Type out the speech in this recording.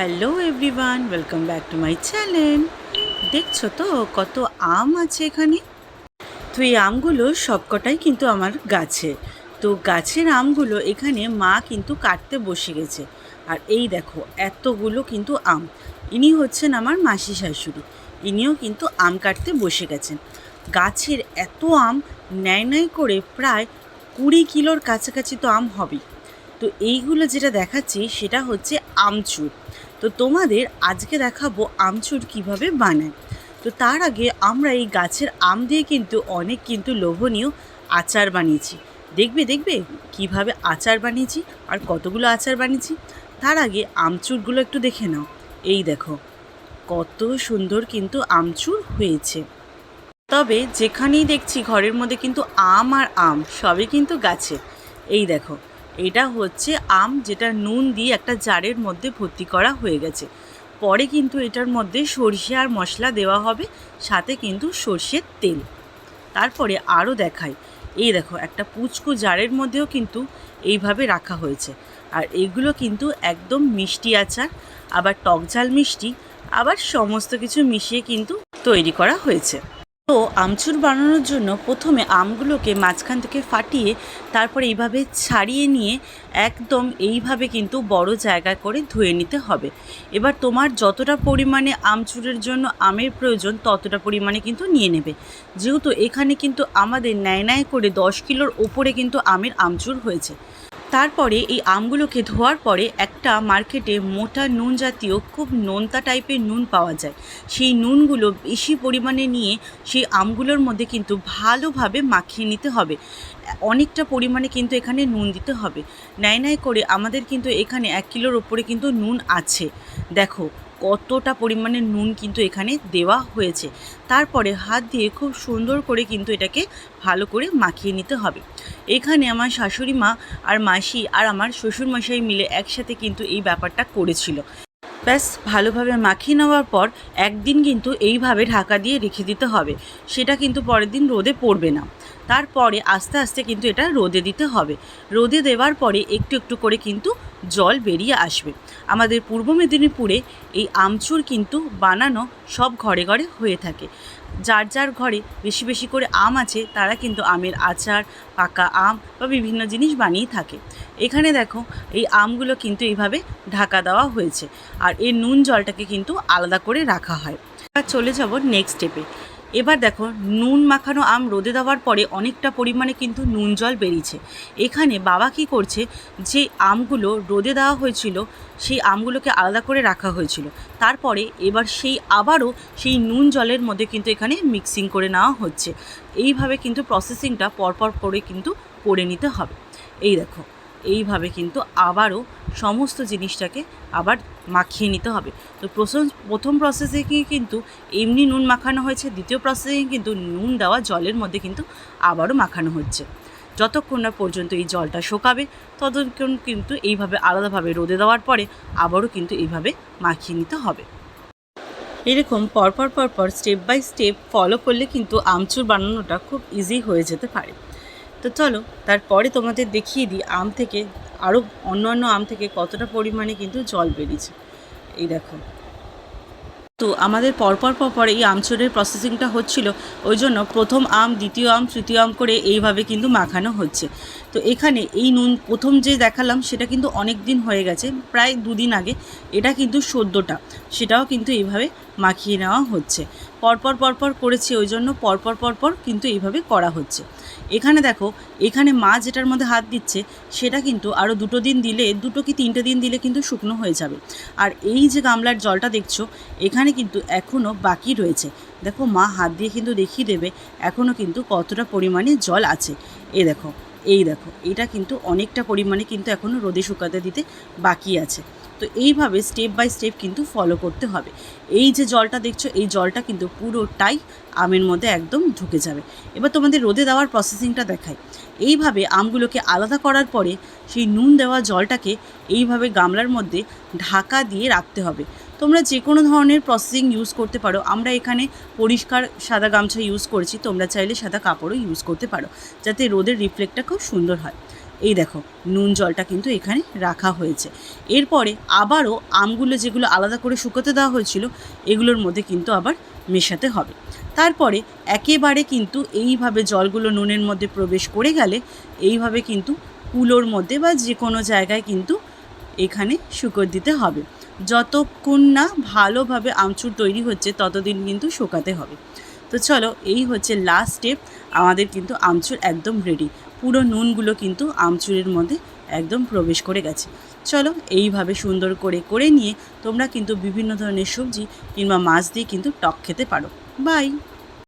Hello everyone, welcome back to my channel. দেখছ তো কত আম আছে এখানে? তো এই আমগুলো সবকটাই কিন্তু আমার গাছে। তো গাছের আমগুলো এখানে মা কিন্তু কাটতে বসে গেছে। আর এই দেখো, এতগুলো কিন্তু আম। ইনি হচ্ছেন আমার মাসি শাশুড়ি। ইনিও কিন্তু আম কাটতে বসে গেছেন। গাছের এত আম, ন্যায় ন্যায় করে প্রায় কুড়ি কিলোর কাছাকাছি তো আম হবেই। তো এইগুলো যেটা দেখাচ্ছি, সেটা হচ্ছে আমচুর। তো তোমাদের আজকে দেখাবো আমচুর কীভাবে বানায়। তো তার আগে আমরা এই গাছের আম দিয়ে কিন্তু অনেক কিন্তু লোভনীয় আচার বানিয়েছি। দেখবে দেখবে কীভাবে আচার বানিয়েছি আর কতগুলো আচার বানিয়েছি। তার আগে আমচুরগুলো একটু দেখে নাও। এই দেখো, কত সুন্দর কিন্তু আমচুর হয়েছে। তবে যেখানেই দেখছি ঘরের মধ্যে কিন্তু আম আর আম সবই কিন্তু গাছে। এই দেখো এটা হচ্ছে আম যেটা নুন দিয়ে একটা জারের মধ্যে ভর্তি করা হয়ে গেছে। পরে কিন্তু এটার মধ্যে সর্ষে আর মশলা দেওয়া হবে, সাথে কিন্তু সর্ষের তেল। তারপরে আরও দেখাই। এই দেখো, একটা পুচকু জারের মধ্যেও কিন্তু এইভাবে রাখা হয়েছে। আর এগুলো কিন্তু একদম মিষ্টি আচার, আবার টক ঝাল মিষ্টি, আবার সমস্ত কিছু মিশিয়ে কিন্তু তৈরি করা হয়েছে। তো আমচুর বানানোর জন্য প্রথমে আমগুলোকে মাঝখান থেকে ফাটিয়ে তারপরে এইভাবে ছাড়িয়ে নিয়ে একদম এইভাবে কিন্তু বড় জায়গা করে ধুয়ে নিতে হবে। এবার তোমার যতটা পরিমাণে আমচুরের জন্য আমের প্রয়োজন ততটা পরিমাণে কিন্তু নিয়ে নেবে। যেহেতু এখানে কিন্তু আমাদের ন্যায় ন্যায় করে দশ কিলোর ওপরে কিন্তু আমের আমচুর হয়েছে। তারপরে এই আমগুলোকে ধোয়ার পরে একটা মার্কেটে মোটা নুন জাতীয় খুব নোনতা টাইপের নুন পাওয়া যায়। সেই নুনগুলো বেশি পরিমাণে নিয়ে সেই আমগুলোর মধ্যে কিন্তু ভালোভাবে মাখিয়ে নিতে হবে। অনেকটা পরিমাণে কিন্তু এখানে নুন দিতে হবে। ন্যায় ন্যায় করে আমাদের কিন্তু এখানে এক কিলোর ওপরে কিন্তু নুন আছে। দেখো কতটা পরিমাণে নুন কিন্তু এখানে দেওয়া হয়েছে। তারপরে হাত দিয়ে খুব সুন্দর করে কিন্তু এটাকে ভালো করে মাখিয়ে নিতে হবে। এখানে আমার শাশুড়ি মা আর মাসি আর আমার শ্বশুরমশাই মিলে একসাথে কিন্তু এই ব্যাপারটা করেছিল। ব্যাস, ভালোভাবে মাখিয়ে নেওয়ার পর একদিন কিন্তু এইভাবে ঢাকা দিয়ে রেখে দিতে হবে। সেটা কিন্তু পরের দিন রোদে পড়বে না। তারপরে আস্তে আস্তে কিন্তু এটা রোদে দিতে হবে। রোদে দেওয়ার পরে একটু একটু করে কিন্তু জল বেরিয়ে আসবে। আমাদের পূর্ব মেদিনীপুরে এই আমচুর কিন্তু বানানো সব ঘরে ঘরে হয়ে থাকে। যার যার ঘরে বেশি বেশি করে আম আছে, তারা কিন্তু আমের আচার, পাকা আম বা বিভিন্ন জিনিস বানিয়ে থাকে। এখানে দেখো, এই আমগুলো কিন্তু এইভাবে ঢাকা দেওয়া হয়েছে। আর এই নুন জলটাকে কিন্তু আলাদা করে রাখা হয়। চলে যাব নেক্সট স্টেপে এবার দেখো, নুন মাখানো আম রোদে দেওয়ার পরে অনেকটা পরিমাণে কিন্তু নুন জল বেরিয়েছে। এখানে বাবা কি করছে, যে আমগুলো রোদে দেওয়া হয়েছিল, সেই আমগুলোকে আলাদা করে রাখা হয়েছিল। তারপরে এবার সেই আবারও সেই নুন জলের মধ্যে কিন্তু এখানে মিক্সিং করে নেওয়া হচ্ছে। এইভাবে কিন্তু প্রসেসিংটা পরপর করে কিন্তু করে নিতে হবে। এই দেখো এইভাবে কিন্তু আবারও সমস্ত জিনিসটাকে আবার মাখিয়ে নিতে হবে। তো প্রথম প্রথম প্রসেসিংয়ে কিন্তু এমনি নুন মাখানো হয়েছে, দ্বিতীয় প্রসেসিংয়ে কিন্তু নুন দেওয়া জলের মধ্যে কিন্তু আবারও মাখানো হচ্ছে। যতক্ষণ না পর্যন্ত এই জলটা শোকাবে, ততক্ষণ কিন্তু এইভাবে আলাদাভাবে রোদে দেওয়ার পরে আবারও কিন্তু এইভাবে মাখিয়ে নিতে হবে। এরকম পরপর পরপর স্টেপ বাই স্টেপ ফলো করলে কিন্তু আমচুর বানানোটা খুব ইজি হয়ে যেতে পারে। তো চলো, তারপরে তোমাদের দেখিয়ে দিই আম থেকে আরও অন্য অন্য আম থেকে কতটা পরিমাণে কিন্তু জল বেরিয়েছে। এই দেখো। তো আমাদের পরপর পরপর এই আমচুরের প্রসেসিংটা হচ্ছিল, ওই জন্য প্রথম আম, দ্বিতীয় আম, তৃতীয় আম করে এইভাবে কিন্তু মাখানো হচ্ছে। তো এখানে এই নুন প্রথম যে দেখালাম, সেটা কিন্তু অনেক দিন হয়ে গেছে, প্রায় দুদিন আগে। এটা কিন্তু সদ্যটা, সেটাও কিন্তু এইভাবে মাখিয়ে নেওয়া হচ্ছে। পরপর পরপর করেছি, ওই জন্য পরপর পরপর কিন্তু এইভাবে করা হচ্ছে। এখানে দেখো, এখানে মা যেটার মধ্যে হাত দিচ্ছে, সেটা কিন্তু আরও দুটো দিন দিলে, দুটো কি তিনটে দিন দিলে কিন্তু শুকনো হয়ে যাবে। আর এই যে গামলার জলটা দেখছ, এখানে কিন্তু এখনও বাকি রয়েছে। দেখো, মা হাত দিয়ে কিন্তু দেখিয়ে দেবে এখনও কিন্তু কতটা পরিমাণে জল আছে। এ দেখো, এই দেখো, এটা কিন্তু অনেকটা পরিমাণে কিন্তু এখনও রোদে শুকাতে দিতে বাকি আছে। তো এইভাবে স্টেপ বাই স্টেপ কিন্তু ফলো করতে হবে। এই যে জলটা দেখছ, এই জলটা কিন্তু পুরোটাই আমের মধ্যে একদম ঢুকে যাবে। এবার তোমাদের রোদে দেওয়ার প্রসেসিংটা দেখায় এইভাবে আমগুলোকে আলাদা করার পরে সেই নুন দেওয়া জলটাকে এইভাবে গামলার মধ্যে ঢাকা দিয়ে রাখতে হবে। তোমরা যে কোনো ধরনের প্রসেসিং ইউজ করতে পারো। আমরা এখানে পরিষ্কার সাদা গামছা ইউজ করেছি, তোমরা চাইলে সাদা কাপড়ও ইউজ করতে পারো, যাতে রোদের রিফ্লেক্টটা খুব সুন্দর হয়। এই দেখো, নুন জলটা কিন্তু এখানে রাখা হয়েছে। এরপরে আবারও আমগুলো যেগুলো আলাদা করে শুকোতে দেওয়া হয়েছিল, এগুলোর মধ্যে কিন্তু আবার মেশাতে হবে। তারপরে একেবারে কিন্তু এইভাবে জলগুলো নুনের মধ্যে প্রবেশ করে গেলে, এইভাবে কিন্তু কুলোর মধ্যে বা যে কোনো জায়গায় কিন্তু এখানে শুকর দিতে হবে। যতক্ষণ না ভালোভাবে আমচুর তৈরি হচ্ছে, ততদিন কিন্তু শুকাতে হবে। তো চলো, এই হচ্ছে লাস্ট স্টেপ আমাদের কিন্তু আমচুর একদম রেডি পুরো নুনগুলো কিন্তু আমচুরের মধ্যে একদম প্রবেশ করে গেছে। চলো এইভাবে সুন্দর করে করে নিয়ে তোমরা কিন্তু বিভিন্ন ধরনের সবজি কিংবা মাছ দিয়ে কিন্তু টক খেতে পারো। বাই